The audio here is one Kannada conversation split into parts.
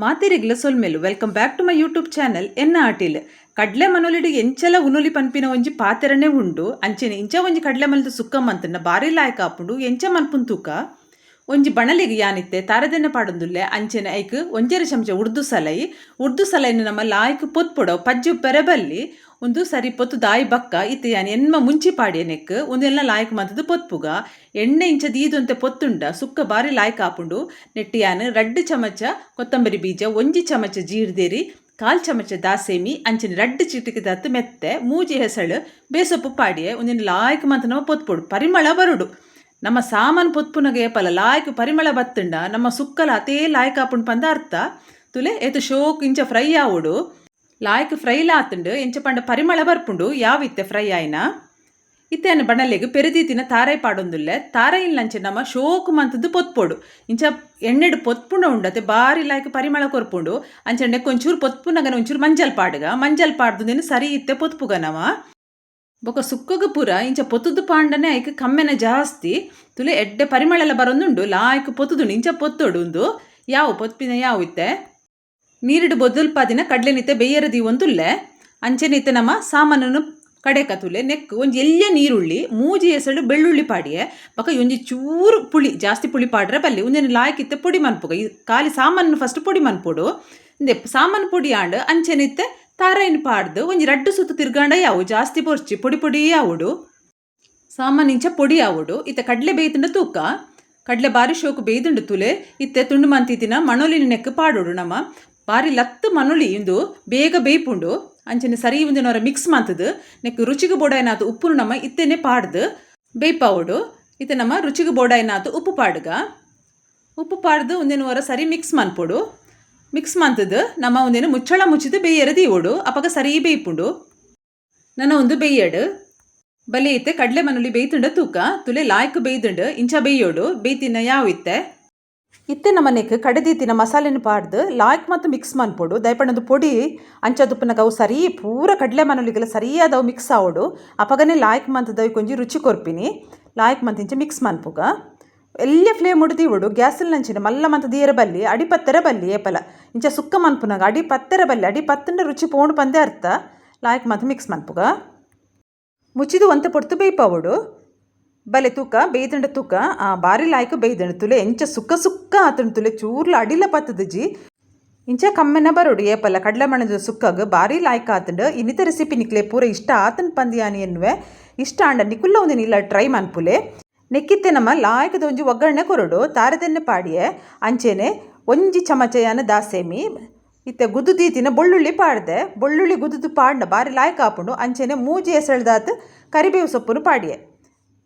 ಮಾತಿರಿಗ್ಲ ಸೊಲ್ಮೆಲು welcome back to my YouTube channel ಎನ್ನ ಆಟಿಲ್. ಕಡ್ಲೆ ಮನೊಲಿಡು ಎಂಚಲ ಉನುಲಿ ಪನ್ಪಿನ ಒಂಜಿ ಪಾತೆರನೆ ಉಂಡು. ಅಂಚೆನೆ ಇಂಚ ಒಂಜಿ ಕಡ್ಲೆ ಮಲ್ದು ಸುಕ್ಕ ಮಂತನ್ನ ಬಾರಿ ಲಾಯಕ ಆಪುಂಡು ಎಂಚ ಮನ್ಪುನ್ ತೂಕ? ಒಂಜಿ ಬಣಲಿಗೆ ಯಾನಿತ್ತೆ ತಾರದೆನೆ ಪಾಡೊಂದುಲ್ಲೆ, ಅಂಚೆನೆ ಐಕ್ ಒಂಜೆರೆ ಚಮಚ ಉರ್ದು ಸಲೈ. ಉರ್ದು ಸಲೈನ ನಮ್ಮ ಲಾಯ್ಕ್ ಪೊತ್ಪುಡೋ ಪಜ್ಜು ಪೆರಬಲ್ಲಿ ಒಂದು ಸರಿ ಪೊತ್ತು ದಾಯಿ ಬಕ್ಕ, ಇತ್ತೆ ಯಾನ್ ಎನ್ಮ ಮುಂಚಿ ಪಾಡಿಯ ನೆಕ್. ಒಂದೆಲ್ಲ ಲಾಯ್ಕ್ ಮಂತದ್ದು ಪೊತ್ಪುಗ ಎಣ್ಣೆ ಇಂಚ ದೀದೊಂತೆ ಪೊತ್ತುಂಡ ಸುಕ್ಕ ಬಾರಿ ಲಾಯ್ಕ್ ಆಪುಂಡು. ನೆಟ್ಟಿ ಯಾನ್ ರಡ್ಡ್ ಚಮಚ ಕೊತ್ತಂಬರಿ ಬೀಜ, ಒಂಜಿ ಚಮಚ ಜೀರ್ದೇರಿ, ಕಾಲ್ ಚಮಚ ದಾಸೇಮಿ, ಅಂಚಿನ ರಡ್ಡ್ ಚಿಟಿಕೆ ದತ್ತು ಮೆತ್ತೆ, ಮೂಜಿ ಹೆಸಳು, ಬೇಸೊಪ್ಪು ಪಾಡಿಯೆ. ಒಂದಿನ ಲಾಯ್ಕ್ ಮಂತನವ ಪೊತ್ಪೊಡು ಪರಿಮಳ ಬರುಡು. ನಮ್ಮ ಸಾಮಾನ್ ಪುತ್ಪುನಗೆ ಪಲ ಲಾಯ್ಕ್ ಪರಿಮಳ ಬತ್ತುಂಡ, ನಮ್ಮ ಸುಕ್ಕಲ ಅತೇ ಲಾಯ್ಕ್ ಆಪುಂಡು ಪಂದ ಅರ್ಥ ತುಲೆ ಏತು ಶೋಕ್ ಇಂಚ ಫ್ರೈ ಆವುಡು. ಲಾಯ್ಕ್ ಫ್ರೈ ಲಾತುಂಡು, ಇಂಚ ಪಂಡ ಪರಿಮಳ ಬರ್ಪುಂಡು ಯಾವಿತ್ತೆ ಫ್ರೈ ಆಯ್ನ? ಇತ್ತೇನ ಬಣ್ಣಲೆಗ್ ಪೆರಿದೀತಿನ ತಾರೈ ಪಾಡೊಂದುಲ್ಲೆ. ತಾರೈ ಇಲ್ಲಂಚೆ ನಮ್ಮ ಶೋಕ್ ಮಂತದ್ದು ಪೊತ್ಪೊಡು. ಇಂಚ ಎಣ್ಣೆಡು ಪೊತ್ಪುಂಡ ಉಂಡತೆ ಬಾರಿ ಲಾಯ್ಕ್ ಪರಿಮಳ ಕೊರ್ಪುಂಡು. ಅಂಚ ಕೊಂಚೂರು ಪೊತ್ಪುನಗನ ಒಂಚೂರು ಮಂಜಲ್ ಪಾಡ್ಗ. ಮಂಜಲ್ ಪಾಡ್ದು ಸರಿ ಇತ್ತೆ ಪೊತ್ಪುಗ ನವ ಬೊಕ ಸುಕ್ಕಗ ಪೂರ, ಇಂಚ ಪೊತ್ತುದು ಪಾಂಡನೆ ಐಕ್ ಕಮ್ಮೆನ ಜಾಸ್ತಿ, ತುಲೆ ಎಡ್ಡೆ ಪರಿಮಳ ಬರೊಂದುಂಡು ಲಾಯ್ಕ್ ಪೊತ್ತುದುಂಡು, ಇಂಚ ಪೊತ್ತೊಡು ಉಂದು ಯಾವ ಪೊತ್ಪಿನ ಯಾವ ಇತ್ತೆ? ನೀರಿಡು ಬೊದ್ದುಲ್ಪಾದಿನ ಕಡ್ಲೆನಿತ್ತೆ ಬೇಯರದಿ ಒಂದುಲ್ಲೆ, ಅಂಚೆನಿತ್ತೆ ನಮ್ಮ ಸಾಮಾನನ್ನು ಕಡೆಕ ಕತುಲೆ ನೆಕ್ ಒಂಜಿ ಎಲ್ಯ ನೀರುಳ್ಳಿ, ಮೂಜಿ ಎಸಳು ಬೆಳ್ಳುಳ್ಳಿ ಪಾಡಿಯೆ, ಬೊಕ ಒಂಜಿ ಚೂರು ಪುಳಿ, ಜಾಸ್ತಿ ಪುಳಿ ಪಾಡ್ರೆ ಬಲ್ಲಿ ಒಂದಿನ ಲಾಯ್ಕಿತ್ತೆ ಪುಡಿ ಮನ್ಪುಗ, ಈ ಖಾಲಿ ಸಾಮಾನು ಫಸ್ಟ್ ಪುಡಿ ಮನ್ಪುಡು ಇಂದೆ ಸಾಮಾನು ಪುಡಿ ಆಂಡ್ ಅಂಚೆನಿತ್ತೆ ತಾರೈನ್ ಪಾಡ್ದು ಒಂಜಿ ರಡ್ಡು ಸುತ್ತು ತಿರ್ಗಾಂಡ ಯಾವು? ಜಾಸ್ತಿ ಪೊರ್ಚಿ, ಪೊಡಿ ಪೊಡಿ ಆವುಡು ಇಂಚ ಪೊಡಿ ಆವುಡು ಇತ್ತ ಕಡ್ಲೆ ಬೇಯ್ತುಂಡ ತೂಕ? ಕಡ್ಲೆ ಬಾರಿ ಶೋಕು ಬೇಯ್ದುಂಡು ತುಲೆ, ಇತ್ತೆ ತುಂಡು ಮಂತಿತ್ತಿನ ಮಣೊಲಿನ ನೆಕ್ ಪಾಡೋಡು ನಮ್ಮ ಬಾರಿ ಲತ್ತು ಮನೊಳಿ ಇಂದು ಬೇಗ ಬೇಯ್ಪುಂಡು. ಅಂಚನೆ ಸರಿ ಒಂದಿನವರ ಮಿಕ್ಸ್ ಮಂತದು. ನೆಕ್ ರುಚಿಗೆ ಬೋಡಾಯ್ನಾತು ಉಪ್ಪು ನಮ್ಮ ಇತ್ತೇನೆ ಪಾಡ್ದು. ಬೇಯ್ಪಾವುಡು ಇತ್ತೆ ನಮ್ಮ ರುಚಿಗೆ ಬೋಡಾಯ್ನಾತು ಉಪ್ಪು ಪಾಡ್ಗ. ಉಪ್ಪು ಪಾಡ್ದು ಒಂದಿನವರ ಸರಿ ಮಿಕ್ಸ್ ಮನ್ಪೊಡು ಮಿಕ್ಸ್ ಮಂತದ್ದು. ನಮ್ಮ ಒಂದೇನು ಮುಚ್ಚಳ ಮುಚ್ಚಿದು ಬೇಯರೆ ಓಡು. ಅಪಗ ಸರಿ ಬೇಯ್ಪುಂಡು ನನ್ನ ಒಂದು ಬೇಯ್ಯಡು ಬಲೆ ಇತ್ತೆ, ಕಡ್ಲೆ ಮನುಲಿ ಬೇಯ್ತುಂಡ ತೂಕ. ತುಲೆ ಲಾಯ್ಕ್ ಬೇಯ್ದುಂಡು ಇಂಚ ಬೇಯೋಡು ಬೇಯ್ತಿನ ಯಾವ ಇತ್ತೆ? ಇತ್ತೆ ನಮ್ಮ ಕಡದಿ ಕಡೆದೀತಿನ ಮಸಾಲೆನ ಪಾಡ್ದು ಲಾಯ್ಕ್ ಮತ್ತು ಮಿಕ್ಸ್ ಮನ್ಪೋಡು ದಯಪಣ್ಣದು ಪೊಡಿ. ಅಂಚದುಪ್ಪನಾಗ ಅವು ಸರಿ ಪೂರ ಕಡಲೆ ಮನೇಲಿಗೆಲ್ಲ ಸರಿಯಾದವು ಮಿಕ್ಸ್ ಆವೋಡು. ಅಪಗನೆ ಲಾಯ್ಕ್ ಮಂತದವು ಕೊಂಚ ರುಚಿ ಕೊರ್ಪಿನಿ. ಲಾಯ್ಕ್ ಮಂತಿಂಚ ಮಿಕ್ಸ್ ಮನ್ಪುಗ ಎಲ್ಲಿ ಫ್ಲೇಮ್ ಉಡ್ದು ಇವುಡು ನಂಚಿನ ಮಲ್ಲ ಮಂತ ದೀರ ಬಲ್ಲಿ ಅಡಿ ಪತ್ತರ ಬಲ್ಲಿ, ಏಪಲ. ಇಂಚ ಸುಕ್ಕ ಮನ್ಪುನಾಗ ಅಡಿ ಪತ್ತರ ಬಲ್ಲಿ ಅಡಿ ಪತ್ತಂಡ ರುಚಿ ಪೋಂಡು ಪಂದೆ ಅರ್ಥ. ಲಾಯ್ಕ್ ಮಂತ ಮಿಕ್ಸ್ ಮನ್ಪುಗ. ಮುಚ್ಚಿದು ಒಂತ ಪೊಡ್ತು ಬೇಯ್ಪಾವುಡು ಬಲೆ ತೂಕ, ಬೇಯ್ದಂಡ ತೂಕ ಬಾರಿ ಲಾಯ್ಕ್ ಬೇಯ್ದಂಡ ತುಲೆ. ಎಂಚ ಸುಕ್ಕ ಸುಕ್ಕ ಆತಂಡು ತುಲೆ. ಚೂರ್ಲ ಅಡಿಲ ಪತ್ತದ ಜಿ. ಇಂಚ ಕಮ್ಮೆನ ಬರೋಡು, ಏಪಲ. ಕಡಲೆ ಮಣದ ಸುಕ್ಕಾಗ ಬಾರಿ ಲಾಯ್ಕ್ ಆತಂಡು. ಇನ್ನಿತ ರೆಸಿಪಿ ನಿಕ್ಲೆ ಪೂರ ಇಷ್ಟ ಆತನ್ ಪಂದ್ಯಾನಿ ಎನ್ನುವೆ. ಇಷ್ಟ ಆಂಡ ನಿಕುಲ್ಲ ಒಂದಿನ ಇಲ್ಲ ಟ್ರೈ ಮನ್ಪುಲೆ. ನೆಕ್ಕಿತ್ತೆ ನಮ್ಮ ಲಾಯ್ಕದ ಒಂಜಿ ಒಗ್ಗರಣೆ ಕೊರಡು ತಾರದೆನ್ನೆ ಪಾಡಿಯೆ, ಅಂಚೆನೆ ಒಂಜಿ ಚಮಚಯನ ದಾಸೇಮಿ, ಇತ್ತೆ ಗುದ್ದು ದೀತಿನ ಬೊಳ್ಳುಳ್ಳಿ ಪಾಡ್ದೆ, ಬೊಳ್ಳುಳ್ಳಿ ಗುದ್ದುದು ಪಾಡ್ನ ಬಾರಿ ಲಾಯ್ಕ್ ಆಪುಂಡು, ಅಂಚೆನೆ ಮೂಜಿ ಎಸಳ್ದಾತ್ ಕರಿಬೇವು ಸೊಪ್ಪುನು ಪಾಡಿಯೆ.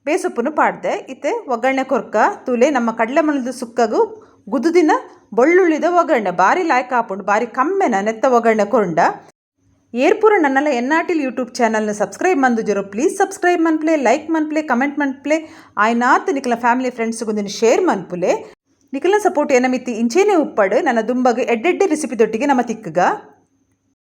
ಬೇಸೊಪ್ಪುನು ಪಾಡ್ದೆ, ಇತ್ತೆ ಒಗ್ಗರಣೆ ಕೊರ್ಕ, ತುಲೆ ನಮ್ಮ ಕಡಲೆ ಮಣದ ಸುಕ್ಕಗು ಗುದ್ದುದಿನ ಬೊಳ್ಳುಳ್ಳಿದ ಒಗ್ಗರಣೆ, ಬಾರಿ ಲಾಯ್ಕ್ ಆಪುಂಡು, ಬಾರಿ ಕಮ್ಮೆನ ನೆತ್ತ ಒಗ್ಗರಣೆ ಕೊಂಡ ಏರ್ಪುರ ನನ್ನಲ್ಲ ಎನ್ನಾಟಿಲ್ ಯೂಟ್ಯೂಬ್ ಚಾನಲ್ನ subscribe ಮಂದುಜರು please subscribe ಮನ್ಪ್ಲೆ like ಮನ್ಪ್ಲೆ comment ಮನ್ಪ್ಲೆ ಆಯ್ನಾತ್ ನಿಕಲ family ಫ್ರೆಂಡ್ಸ್ಗೊಂದಿನ ಶೇರ್ ಮನ್ಪುಲೆ ನಿಕಲ ಸಪೋರ್ಟ್ ಏನಮಿತ್ತಿ ಇಂಚೇನೆ ಉಪ್ಪಡು ನನ್ನ ದುಂಬಗ್ ಎಡ್ಡೆಡ್ಡೆ ರೆಸಿಪಿ ದೊಟ್ಟಿಗೆ ನಮ್ಮ ತಿಕ್ಕಗ